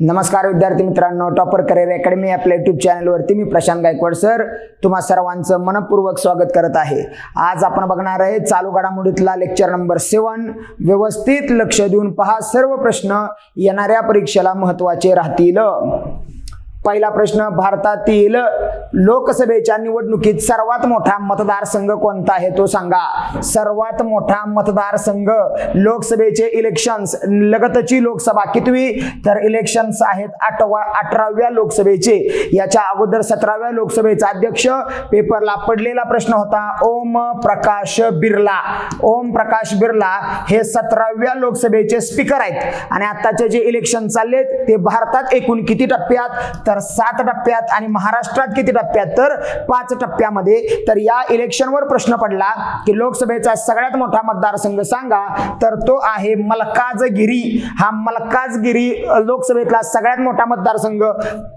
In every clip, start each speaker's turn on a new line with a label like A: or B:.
A: नमस्कार विद्यार्थी मित्रांनो टॉपर करिअर अकॅडमी आपल्या युट्यूब चॅनलवरती मी प्रशांत गायकवाड सर. तुम्हा सर्वांचं मनपूर्वक स्वागत करत आहे. आज आपण बघणार आहे चालू घडामोडीतला लेक्चर नंबर सेवन व्यवस्थित लक्ष देऊन पहा सर्व प्रश्न येणाऱ्या परीक्षेला महत्त्वाचे राहतील. पहिला प्रश्न भारतातील लोकसभेच्या निवडणुकीत सर्वात मोठा मतदारसंघ कोणता आहे तो सांगा. सर्वात मोठा मतदारसंघ लोकसभेचे इलेक्शन्स लगतची लोकसभा कितवी? तर इलेक्शन्स आहेत आठवा अठराव्या लोकसभेचे. याच्या अगोदर सतराव्या लोकसभेचा अध्यक्ष पेपरला पडलेला प्रश्न होता ओम प्रकाश बिर्ला. ओम प्रकाश बिर्ला हे सतराव्या लोकसभेचे स्पीकर आहेत. आणि आताचे जे इलेक्शन चाललेत ते भारतात एकूण किती टप्प्यात? तर तर सात टप्प्यात आणि महाराष्ट्रात किती टप्प्यात? तर पाच टप्प्यामध्ये. तर या इलेक्शनवर प्रश्न पडला की लोकसभेचा सगळ्यात मोठा मतदारसंघ सांगा. तर तो आहे मलकाजगिरी. हा मलकाजगिरी लोकसभेतला सगळ्यात मोठा मतदारसंघ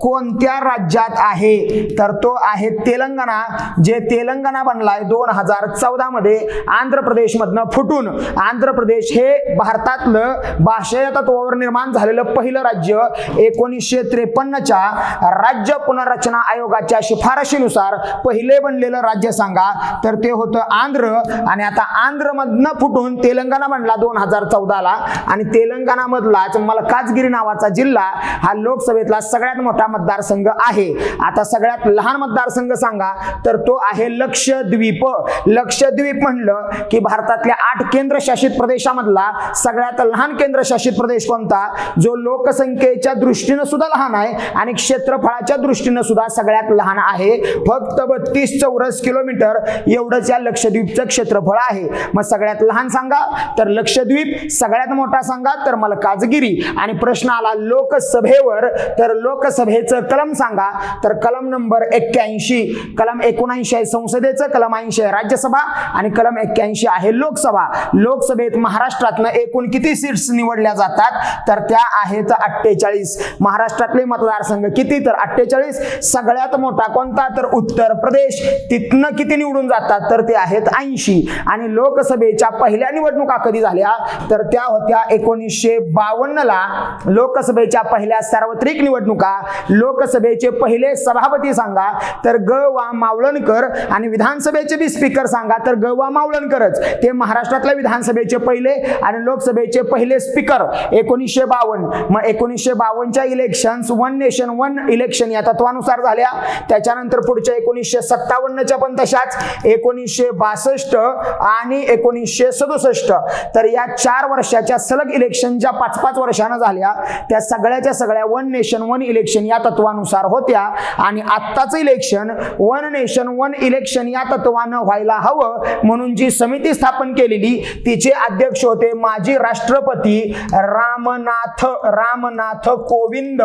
A: कोणत्या राज्यात आहे? तर तो आहे तेलंगणा जे तेलंगणा बनलाय दोन हजार चौदा मध्ये आंध्र प्रदेशमधनं फुटून आंध्र प्रदेश हे भारतातलं भाषा तत्वावर निर्माण झालेलं पहिलं राज्य एकोणीसशे त्रेपन्नच्या राज्य पुनर्रचना आयोगाच्या शिफारशीनुसार पहिले बनलेलं राज्य सांगा. तर ते होतं आंध्र. आणि आता आंध्रमधनं फुटून तेलंगणा बनला दोन हजार चौदाला. आणि तेलंगणामधलाच मलकाजगिरी नावाचा जिल्हा हा लोकसभेतला सगळ्यात मोठा मतदारसंघ आहे. आता सगळ्यात लहान मतदारसंघ सांगा. तर तो आहे लक्षद्वीप. लक्षद्वीप म्हणलं की भारतातल्या आठ केंद्रशासित प्रदेशामधला सगळ्यात लहान केंद्रशासित प्रदेश कोणता? जो लोकसंख्येच्या दृष्टीनं सुद्धा लहान आहे. आणि क्षेत्रफळाच्या दृष्टीनं सुद्धा सगळ्यात लहान आहे. फक्त बत्तीस चौरस किलोमीटर एवढंच या लक्षद्वीपचं क्षेत्रफळ आहे. मग सगळ्यात लहान सांगा तर लक्षद्वीप. सगळ्यात मोठा सांगा तर मलकाजगिरी आणि प्रश्न आला लोकसभेवर तर लोकसभेचं कलम सांगा. तर कलम नंबर एक्क्याऐंशी. कलम एकोणऐंशी आहे संसदेचं कलम ऐंशी आहे राज्यसभा. आणि कलम एक्क्याऐंशी आहे लोकसभा. लोकसभेत महाराष्ट्रातनं एकूण किती सीट्स निवडल्या जातात? तर त्या आहेत अठ्ठेचाळीस. महाराष्ट्रातले मतदारसंघ किती तर अठ्ठेचाळीस. सगळ्यात मोठा कोणता? तर उत्तर प्रदेश. तिथनं किती निवडून जातात? तर ते आहेत ऐंशी. आणि लोकसभेच्या पहिल्या निवडणुका कधी झाल्या? तर त्या होत्या एकोणीसशे बावन्न ला. लोकसभेच्या पहिल्या सार्वत्रिक निवडणुका. लोकसभेचे पहिले सभापती सांगा तर ग. वा. मावळणकर. आणि विधानसभेचे बी स्पीकर सांगा तर ग. वा. मावळणकरच. ते महाराष्ट्रातल्या विधानसभेचे पहिले आणि लोकसभेचे पहिले स्पीकर. एकोणीसशे बावन्न. मग एकोणीसशे बावन्नच्या election one nation one election या तत्वानुसार झाल्या. त्याच्यानंतर पुढच्या एकोणीसशे सत्तावन्नच्या पण तशाच. एकोणीसशे बासष्ट आणि एकोणीसशे सदुसष्ट. तर या चार वर्षाच्या सलग इलेक्शन ज्या पाच पाच वर्षानं झाल्या त्या सगळ्याच्या सगळ्या वन नेशन वन इलेक्शन या तत्वानुसार होत्या. आणि आत्ताचं election one nation one election या तत्वानं व्हायला हवं म्हणून जी समिती स्थापन केलेली तिचे अध्यक्ष होते माजी राष्ट्रपती रामनाथ रामनाथ कोविंद.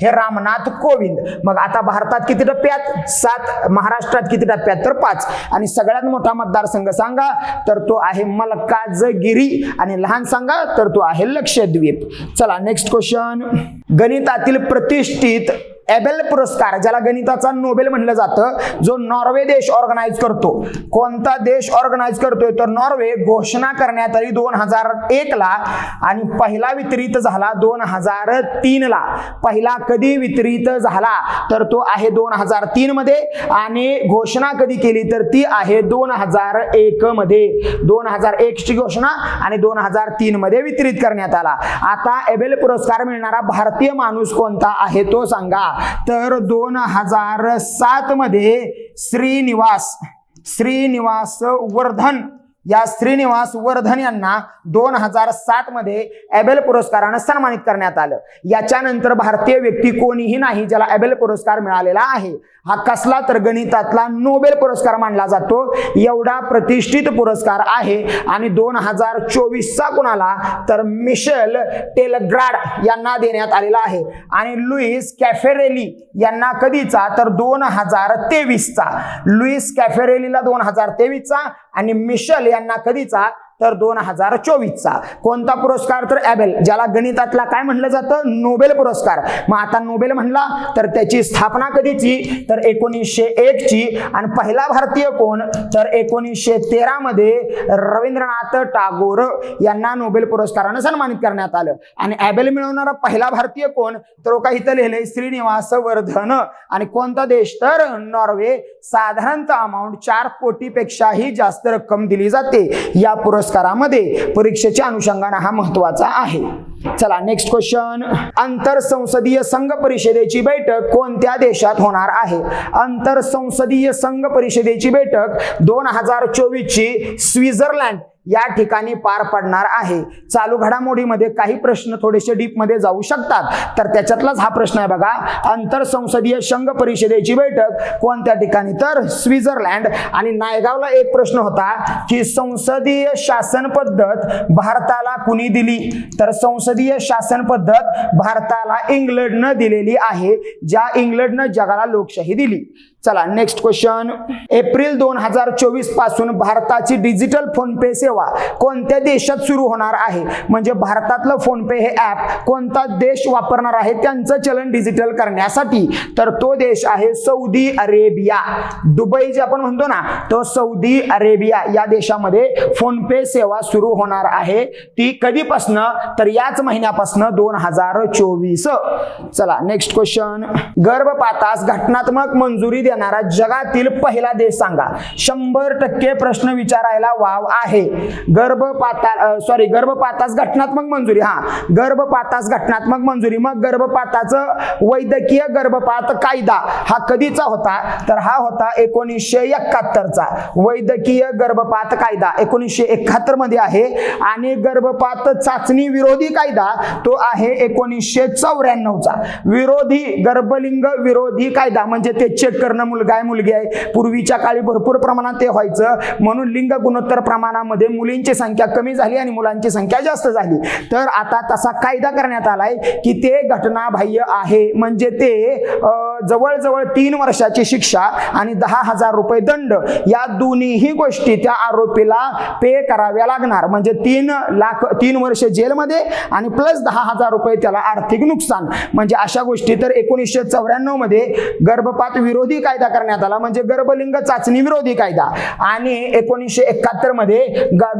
A: हे रामनाथ कोविंद. मग आता भारतात किती टप्प्यात? सात. महाराष्ट्रात किती टप्प्यात? तर पाच. आणि सगळ्यात मोठा मतदारसंघ सांगा तर तो आहे मलकाजगिरी. आणि लहान सांगा तर तो आहे लक्षद्वीप. चला नेक्स्ट क्वेश्चन गणितातील प्रतिष्ठित एबेल पुरस्कार ज्याला गणिताचा नोबेल म्हणलं जातं जो नॉर्वे देश ऑर्गनाईज करतो. कोणता देश ऑर्गनाईज करतोय? तर नॉर्वे घोषणा करण्यात आली दोन हजार एक ला आणि पहिला वितरित झाला दोन हजार तीन ला पहिला कधी वितरित झाला? तर तो आहे दोन हजार तीन मध्ये आणि घोषणा कधी केली? तर ती आहे दोन हजार एक मध्ये दोन हजार एक ची घोषणा आणि दोन हजार तीन मध्ये वितरित करण्यात आला. आता एबेल पुरस्कार मिळणारा भारतीय माणूस कोणता आहे? तो सांगा. तर दोन हजार सात मध्ये श्रीनिवास श्रीनिवास वर्धन या श्रीनिवास वर्धन यांना दोन हजार सात मध्ये एबेल पुरस्कारानं सन्मानित करण्यात आलं. याच्यानंतर भारतीय व्यक्ती कोणीही नाही ज्याला एबेल पुरस्कार मिळालेला आहे. हा कसला तर गणितातला नोबेल पुरस्कार मानला जातो. एवढा प्रतिष्ठित पुरस्कार आहे. आणि दोन हजार चोवीसचा कुणाला तर मिशेल टेलग्राड यांना देण्यात आलेला आहे. आणि लुईस कॅफेरेली यांना कधीचा? तर दोन हजार तेवीसचा. लुईस कॅफेरेलीला दोन हजार तेवीसचा. आणि मिशेल यांना कधीचा तर दोन हजार चोवीसचा. कोणता पुरस्कार? तर ॲबेल ज्याला गणितातला काय म्हणलं जातं? नोबेल पुरस्कार. मग आता नोबेल म्हणला तर त्याची स्थापना कधीची? तर एकोणीसशे एक ची आणि पहिला भारतीय कोण? तर एकोणीसशे तेरा मध्ये रवींद्रनाथ टागोर यांना नोबेल पुरस्कारानं सन्मानित करण्यात आलं. आणि ॲबेल मिळवणारा पहिला भारतीय कोण? तर हो काही इथं लिहिलंय श्रीनिवास वर्धन आणि कोणता देश? तर नॉर्वे. साधारणतः अमाऊंट चार कोटीपेक्षाही जास्त रक्कम दिली जाते. या पुरस्कार पुरस्कारामध्ये परीक्षेच्या अनुषंगाने हा महत्त्वाचा आहे. चला नेक्स्ट क्वेश्चन आंतर संसदीय संघ परिषदेची बैठक कोणत्या देशात होणार आहे? आंतर संसदीय संघ परिषदेची बैठक दोन हजार चोवीस ची स्वित्झर्लंड या ठिकाणी पार पडणार आहे. चालू घडामोडीमध्ये काही प्रश्न थोडेसे डीपमध्ये जाऊ शकतात. तर त्याच्यातलाच हा प्रश्न आहे बघा. आंतर संसदीय संघ परिषदेची बैठक कोणत्या ठिकाणी? तर स्वित्झर्लंड. आणि नायगावला एक प्रश्न होता की संसदीय शासन पद्धत भारताला कुणी दिली? तर संसदीय शासन पद्धत भारताला इंग्लंडनं दिलेली आहे ज्या इंग्लंडनं जगाला लोकशाही दिली. चला नेक्स्ट क्वेश्चन एप्रिल दोन हजार चोवीसपासून भारताची डिजिटल फोनपे सेवा कोणत्या देशात सुरू होणार आहे? म्हणजे भारतातलं फोन पे हे ऍप कोणता देश वापरणार आहे? त्यांचं चलन डिजिटल करण्यासाठी. तर तो देश आहे सौदी अरेबिया. दुबई जे आपण म्हणतो ना तो सौदी अरेबिया या देशामध्ये फोन पे सेवा सुरू होणार आहे. ती कधीपासनं? तर याच महिन्यापासनं दोन हजार चोवीस. चला नेक्स्ट क्वेश्चन गर्भपातास घटनात्मक मंजुरी देणारा जगातील पहिला देश सांगा. शंभर टक्के प्रश्न विचारायला वाव आहे. गर्भपाता सॉरी गर्भपातास घटनात्मक मंजुरी हा. गर्भपातास घटनात्मक मंजुरी. मग गर्भपाताचं वैद्यकीय गर्भपात कायदा हा कधीचा होता? तर हा होता एकोणीसशे एकाहत्तरचा. वैद्यकीय गर्भपात कायदा एकोणीसशे एकाहत्तरमध्ये आहे. आणि गर्भपात चाचणी विरोधी कायदा तो आहे एकोणीसशे चौऱ्याण्णवचा. विरोधी गर्भलिंग विरोधी कायदा म्हणजे ते चेक करणं मुलगा आहे मुलगी आहे. पूर्वीच्या काळी भरपूर प्रमाणात ते व्हायचं. म्हणून लिंग गुणोत्तर प्रमाणामध्ये मुलींची संख्या कमी झाली आणि मुलांची संख्या जास्त झाली. तर आता तसा कायदा करण्यात आलाय की ते घटनाबाह्य आहे. म्हणजे ते जवळजवळ तीन वर्षाची शिक्षा आणि दहा हजार रुपये दंड या दोन्हीही गोष्टी त्या आरोपीला पे कराव्या लागणार. म्हणजे तीन लाख तीन वर्ष जेलमध्ये आणि प्लस दहा हजार रुपये त्याला आर्थिक नुकसान. म्हणजे अशा गोष्टी तर एकोणीसशे चौऱ्याण्णवमध्ये गर्भपात विरोधी कायदा करण्यात आला म्हणजे गर्भलिंग चाचणी विरोधी कायदा. आणि एकोणीसशे एकाहत्तरमध्ये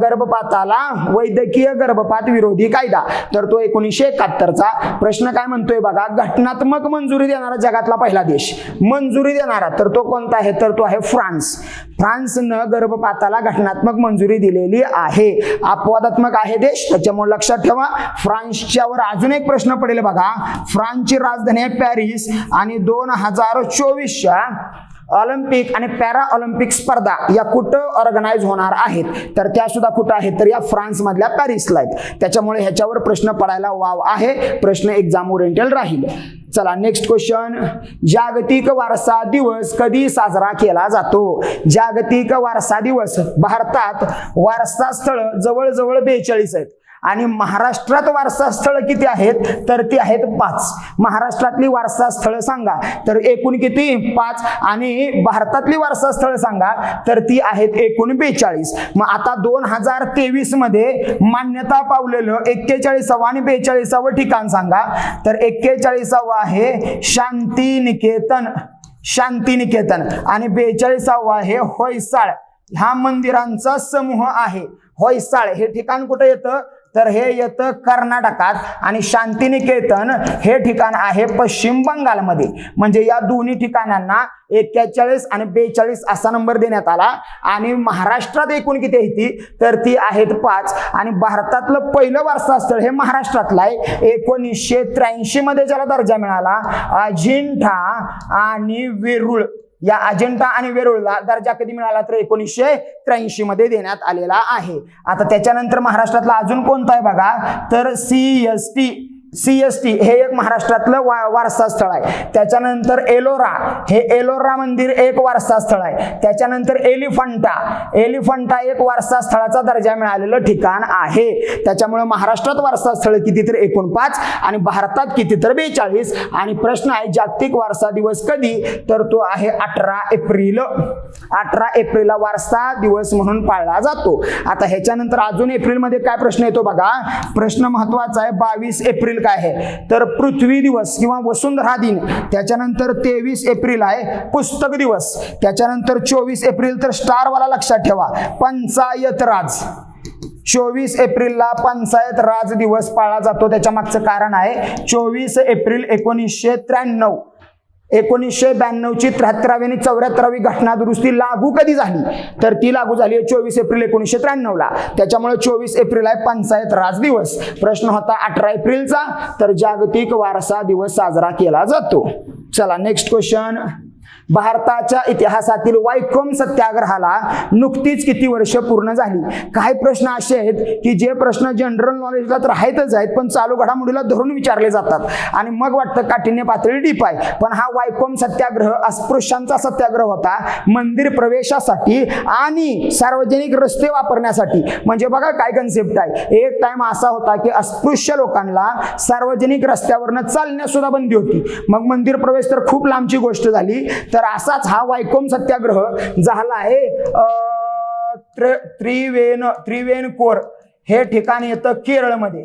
A: गर्भपाताला वैद्यकीय गर्भपात विरोधी कायदा. तर तो एकोणीसशे एकाहत्तरचा प्रश्न काय म्हणतोय बघा घटनात्मक मंजुरी देणारा जगातला पहिला देश. मंजुरी देणारा तर तो कोणता आहे? तर तो आहे फ्रान्स. फ्रान्सनं गर्भपाताला घटनात्मक मंजुरी दिलेली आहे. अपवादात्मक आहे देश. त्याच्यामुळे लक्षात ठेवा फ्रान्सच्यावर अजून एक प्रश्न पडेल बघा. फ्रान्सची राजधानी आहे पॅरिस आणि दोन हजार चोवीसच्या ऑलिम्पिक आणि पॅरा ऑलिम्पिक स्पर्धा या कुठं ऑर्गनाईज होणार आहेत? तर त्या सुद्धा कुठं आहेत? तर या फ्रान्समधल्या पॅरिसला आहेत. त्याच्यामुळे ह्याच्यावर प्रश्न पडायला वाव आहे. प्रश्न एक्झाम ओरिएंटेड राहील. चला नेक्स्ट क्वेश्चन जागतिक वारसा दिवस कधी साजरा केला जातो? जागतिक वारसा दिवस भारतात वारसा स्थळ जवळजवळ बेचाळीस आहेत. आणि महाराष्ट्रात वारसास्थळं किती आहेत? तर ती आहेत पाच. महाराष्ट्रातली वारसास्थळं सांगा. तर एकूण किती? पाच. आणि भारतातली वारसास्थळं सांगा. तर ती आहेत एकूण बेचाळीस. मग आता दोन हजार तेवीसमध्ये मान्यता पावलेलं एक्केचाळीसावं आणि बेचाळीसावं ठिकाण सांगा. तर एक्केचाळीसावं आहे शांती निकेतन शांती निकेतन आणि बेचाळीसावं आहे होयसाळ. ह्या मंदिरांचा समूह आहे. होयसाळ. हे ठिकाण कुठं येतं? तर हे येतं कर्नाटकात आणि शांतिनिकेतन हे ठिकाण आहे पश्चिम बंगालमध्ये. म्हणजे या दोन्ही ठिकाणांना एक्केचाळीस आणि बेचाळीस असा नंबर देण्यात आला. आणि महाराष्ट्रात एकूण किती आहे ती? तर ती आहेत पाच. आणि भारतातलं पहिलं वारसा स्थळ हे महाराष्ट्रातलं आहे. एकोणीसशे त्र्याऐंशी मध्ये ज्याला दर्जा मिळाला अजिंठा आणि वेरूळ. या अजंठा आणि वेरूळला दर्जा कधी मिळाला तर एकोणीसशे त्र्याऐंशी मध्ये देण्यात आलेला आहे. आता त्याच्यानंतर महाराष्ट्रातला अजून कोणता आहे बघा? तर C S T C S T हे एक महाराष्ट्रातलं वा वारसा स्थळ आहे. त्याच्यानंतर एलोरा हे एलोरा मंदिर एक वारसा स्थळ आहे. त्याच्यानंतर एलिफंटा एलिफंटा एक वारसा स्थळाचा दर्जा मिळालेलं ठिकाण आहे. त्याच्यामुळे महाराष्ट्रात वारसा स्थळ किती तर एकूण पाच आणि भारतात किती तर बेचाळीस. आणि प्रश्न आहे जागतिक वारसा दिवस कधी? तर तो आहे अठरा एप्रिल. अठरा एप्रिलला वारसा दिवस म्हणून पाळला जातो. आता ह्याच्यानंतर अजून एप्रिलमध्ये काय प्रश्न येतो बघा? प्रश्न महत्त्वाचा आहे बावीस एप्रिल काय आहे? तर पृथ्वी दिवस किंवा वसुंधरा दिन त्याच्यानंतर तेवीस एप्रिल आहे पुस्तक दिवस. त्याच्यानंतर चोवीस एप्रिल तर स्टारवाला लक्षात ठेवा पंचायत राज. चोवीस एप्रिलला पंचायत राज दिवस पाळला जातो. त्याच्या मागचं कारण आहे चोवीस एप्रिल एकोणीसशे त्र्याण्णव. एकोणीसशे ब्याण्णवची त्र्याहत्तरावी आणि चौऱ्याहत्तरावी घटना दुरुस्ती लागू कधी झाली? तर ती लागू झाली आहे चोवीस एप्रिल एकोणीसशे त्र्याण्णवला. त्याच्यामुळे चोवीस एप्रिल आहे पंचायत राज दिवस. प्रश्न होता अठरा एप्रिलचा तर जागतिक वारसा दिवस साजरा केला जातो. चला नेक्स्ट क्वेश्चन भारताच्या इतिहासातील वायकोम सत्याग्रहाला नुकतीच किती वर्ष पूर्ण झाली? काही प्रश्न असे आहेत की जे प्रश्न जनरल नॉलेजला तर आहेतच आहेत पण चालू घडामोडीला धरून विचारले जातात. आणि मग वाटतं काठिण्य पातळी डीप आहे. पण हा वायकोम सत्याग्रह अस्पृश्यांचा सत्याग्रह होता मंदिर प्रवेशासाठी आणि सार्वजनिक रस्ते वापरण्यासाठी. म्हणजे बघा काय कन्सेप्ट आहे. एक टाइम असा होता की अस्पृश्य लोकांना सार्वजनिक रस्त्यावरनं चालण्यास सुद्धा बंदी होती. मग मंदिर प्रवेश तर खूप लांबची गोष्ट झाली. तर तर असाच हा वायकोम सत्याग्रह झाला आहे. त्रिवेण त्रिवेणकोर हे ठिकाण येतं केरळमध्ये.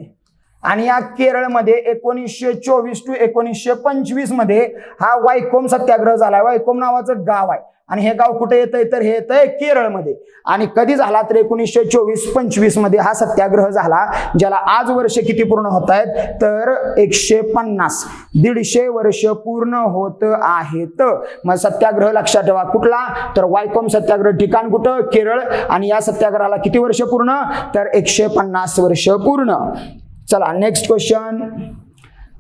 A: आणि या केरळमध्ये एकोणीसशे चोवीस टू एकोणीसशे पंचवीसमध्ये हा वायकोम सत्याग्रह झाला वायकोम नावाचं गाव आहे. आणि हे गाव कुठे येतंय? तर हे येतंय केरळमध्ये. आणि कधी झाला तर एकोणीसशे चोवीस पंचवीसमध्ये हा सत्याग्रह झाला ज्याला आज वर्ष किती पूर्ण होत आहेत? तर एकशे पन्नास. दीडशे वर्ष पूर्ण होत आहेत. मग सत्याग्रह लक्षात ठेवा. कुठला? तर वायकोम सत्याग्रह ठिकाण कुठं? केरळ. आणि या सत्याग्रहाला किती वर्ष पूर्ण? तर एकशे पन्नास वर्ष पूर्ण. चला नेक्स्ट क्वेश्चन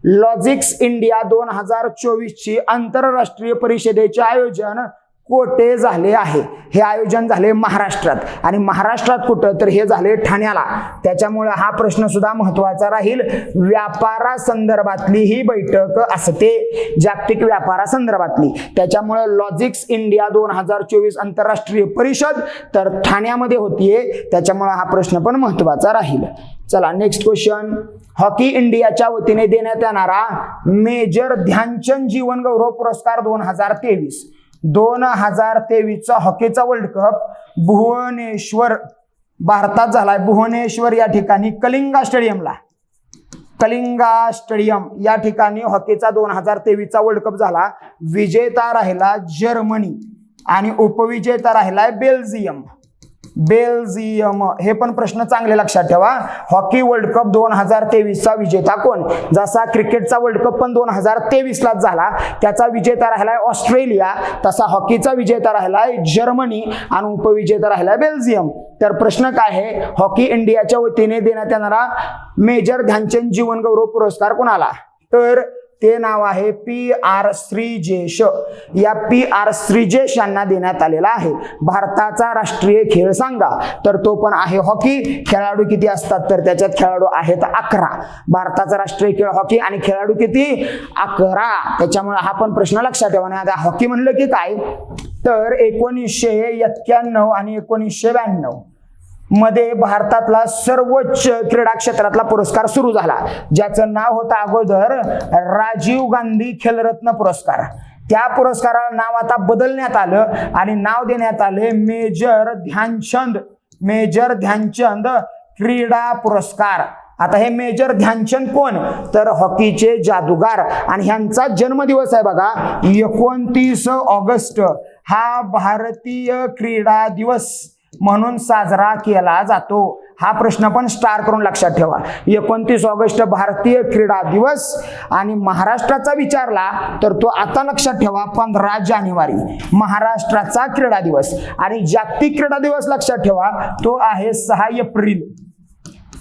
A: लॉजिक्स इंडिया दोन हजार चोवीसची आंतरराष्ट्रीय परिषदेचे आयोजन कोठे झाले आहे? हे आयोजन झाले महाराष्ट्रात. आणि महाराष्ट्रात कुठं? तर हे झाले ठाण्याला. त्याच्यामुळे हा प्रश्न सुद्धा महत्त्वाचा राहील. व्यापारासंदर्भातली ही बैठक असते. जागतिक व्यापारासंदर्भातली. त्याच्यामुळे लॉजिक्स इंडिया दोन हजार चोवीस आंतरराष्ट्रीय परिषद तर ठाण्यामध्ये होतीये. त्याच्यामुळे हा प्रश्न पण महत्त्वाचा राहील. चला नेक्स्ट क्वेश्चन हॉकी इंडियाच्या वतीने देण्यात येणारा मेजर ध्यानचंद जीवन गौरव पुरस्कार दोन हजार तेवीस. दोन हजार तेवीसचा हॉकीचा वर्ल्ड कप भुवनेश्वर भारतात झालाय. भुवनेश्वर या ठिकाणी कलिंगा स्टेडियमला कलिंगा स्टेडियम या ठिकाणी हॉकीचा दोन हजार तेवीसचा वर्ल्ड कप झाला. विजेता राहिला जर्मनी आणि उपविजेता राहिलाय बेल्जियम. बेल्जियम. हे पण प्रश्न चांगले लक्षात ठेवा. हॉकी वर्ल्ड कप दोन हजार तेवीसचा विजेता कोण जसा क्रिकेटचा वर्ल्ड कप पण दोन हजार तेवीसलाच झाला त्याचा विजेता राहिलाय ऑस्ट्रेलिया तसा हॉकीचा विजेता राहिलाय जर्मनी आणि उपविजेता राहिलाय बेल्जियम. तर प्रश्न काय आहे? हॉकी इंडियाच्या वतीने देण्यात येणारा मेजर ध्यानचंद जीवन गौरव पुरस्कार कोणाला? तर ते नाव आहे पी आर श्रीजेश. या पी आर श्रीजेश यांना देण्यात आलेला आहे. भारताचा राष्ट्रीय खेळ सांगा. तर तो पण आहे हॉकी. खेळाडू किती असतात? तर त्याच्यात खेळाडू आहेत अकरा. भारताचा राष्ट्रीय खेळ हॉकी आणि खेळाडू किती? अकरा. त्याच्यामुळे हा पण प्रश्न लक्षात ठेवा. आणि आता हॉकी म्हणलं की काय? तर एकोणीसशे एक्क्याण्णव आणि एकोणीसशे ब्याण्णव. मध्ये भारतातला सर्वोच्च क्रीडा क्षेत्रातला पुरस्कार सुरू झाला. ज्याचं नाव होतं अगोदर राजीव गांधी खेलरत्न पुरस्कार. त्या पुरस्काराला नाव आता बदलण्यात आलं आणि नाव देण्यात आले मेजर ध्यानचंद. मेजर ध्यानचंद क्रीडा पुरस्कार. आता हे मेजर ध्यानचंद कोण? तर हॉकीचे जादूगार. आणि ह्यांचा जन्मदिवस आहे बघा एकोणतीस ऑगस्ट. हा भारतीय क्रीडा दिवस. म्हणून साजरा केला जातो. हा प्रश्न पण स्टार करून लक्षात ठेवा. एकोणतीस ऑगस्ट भारतीय क्रीडा दिवस आणि महाराष्ट्राचा विचारला तर तो आता लक्षात ठेवा पंधरा जानेवारी. महाराष्ट्राचा क्रीडा दिवस. आणि जागतिक क्रीडा दिवस लक्षात ठेवा तो आहे सहा एप्रिल.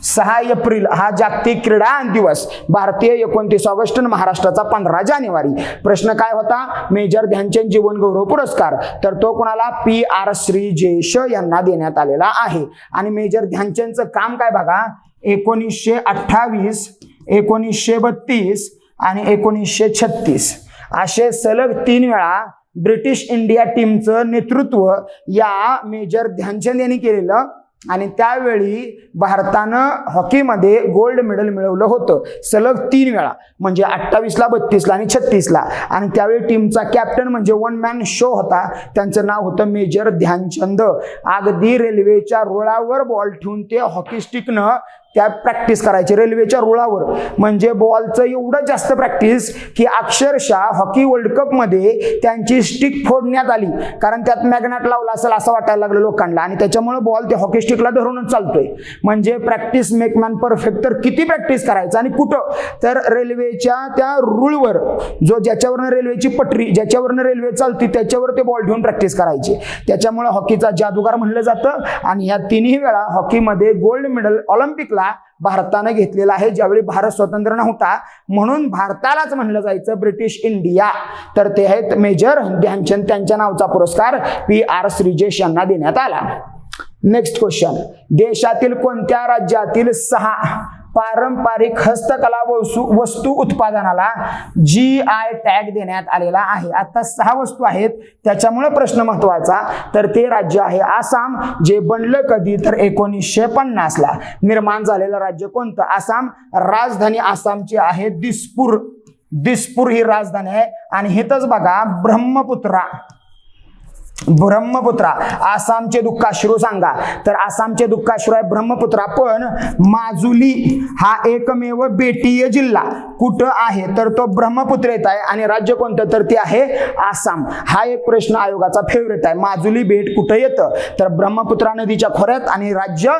A: सहा एप्रिल हा जागतिक क्रीडा दिवस. भारतीय एकोणतीस ऑगस्ट आणि महाराष्ट्राचा पंधरा जानेवारी. प्रश्न काय होता? मेजर ध्यानचंद जीवन गौरव पुरस्कार. तर तो कोणाला? पी आर श्री जेश यांना देण्यात आलेला आहे. आणि मेजर ध्यानचंदचं काम काय बघा? एकोणीसशे अठ्ठावीस एकोणीसशे बत्तीस आणि एकोणीसशे छत्तीस. असे सलग तीन वेळा ब्रिटिश इंडिया टीमचं नेतृत्व या मेजर ध्यानचंद यांनी केलेलं. आणि त्यावेळी भारतानं हॉकीमध्ये गोल्ड मेडल मिळवलं होतं. सलग तीन वेळा. म्हणजे अठ्ठावीसला बत्तीसला आणि छत्तीसला. आणि त्यावेळी टीमचा कॅप्टन म्हणजे वन मॅन शो होता. त्यांचं नाव होतं मेजर ध्यानचंद. अगदी रेल्वेच्या रुळावर बॉल ठेवून ते हॉकी स्टिकनं त्या प्रॅक्टिस करायची रेल्वेच्या रुळावर. म्हणजे बॉलचं एवढं जास्त प्रॅक्टिस की अक्षरशः हॉकी वर्ल्ड कपमध्ये त्यांची स्टिक फोडण्यात आली. कारण त्यात मॅग्नेट लावला असेल असं वाटायला लागलं लोकांना. आणि त्याच्यामुळे बॉल ते हॉकी स्टिकला धरूनच चालतोय. म्हणजे प्रॅक्टिस मेक मॅन परफेक्ट तर किती प्रॅक्टिस करायचं आणि कुठं? तर रेल्वेच्या त्या रुळवर जो ज्याच्यावरनं रेल्वेची पटरी ज्याच्यावरनं रेल्वे चालती त्याच्यावर ते बॉल ठेवून प्रॅक्टिस करायची. त्याच्यामुळे हॉकीचा जादूगार म्हणलं जातं. आणि या तिन्ही वेळा हॉकीमध्ये गोल्ड मेडल ऑलिम्पिकला भारतानं घेतलेला आहे ज्यावेळी भारत स्वतंत्र नव्हता म्हणून भारतालाच म्हणलं जायचं ब्रिटिश इंडिया तर ते आहेत मेजर ध्यानचंद त्यांच्या नावचा पुरस्कार पी आर श्रीजेश यांना देण्यात आला. नेक्स्ट क्वेश्चन देशातील कोणत्या राज्यातील सहा पारंपरिक हस्तकला वस्तू वस्तू उत्पादनाला जी आय टॅग देण्यात आलेला आहे. आता सहा वस्तू आहेत. त्याच्यामुळे प्रश्न महत्त्वाचा तर ते राज्य आहे आसाम जे बनलं कधी तर एकोणीसशे पन्नासला. निर्माण झालेलं राज्य कोणतं? आसाम. राजधानी आसामची आहे दिसपूर. दिसपूर ही राजधानी आहे. आणि हेतच बघा ब्रह्मपुत्रा. ब्रह्मपुत्रा आसामचे दुःखाश्रू सांगा. तर आसामचे दुःखाश्रू आहे ब्रह्मपुत्रा पण माजुली हा एकमेव बेटीय जिल्हा. कुठं आहे? तर तो ब्रह्मपुत्र येत आहे. आणि राज्य कोणतं? तर ते आहे आसाम. हा एक प्रश्न आयोगाचा फेवरेट आहे. माजुली बेट कुठं येतं? तर ब्रह्मपुत्रा नदीच्या खोऱ्यात आणि राज्य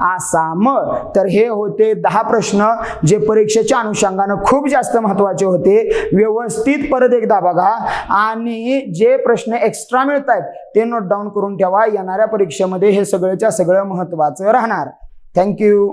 A: आसाम. तर हे होते दहा प्रश्न जे परीक्षेच्या अनुषंगानं खूप जास्त महत्त्वाचे होते. व्यवस्थित परत एकदा बघा. आणि जे प्रश्न एक्स्ट्रा मिळत आहेत ते नोट डाऊन करून ठेवा. येणाऱ्या परीक्षेमध्ये हे सगळ्याच्या सगळं महत्वाचं राहणार. थँक्यू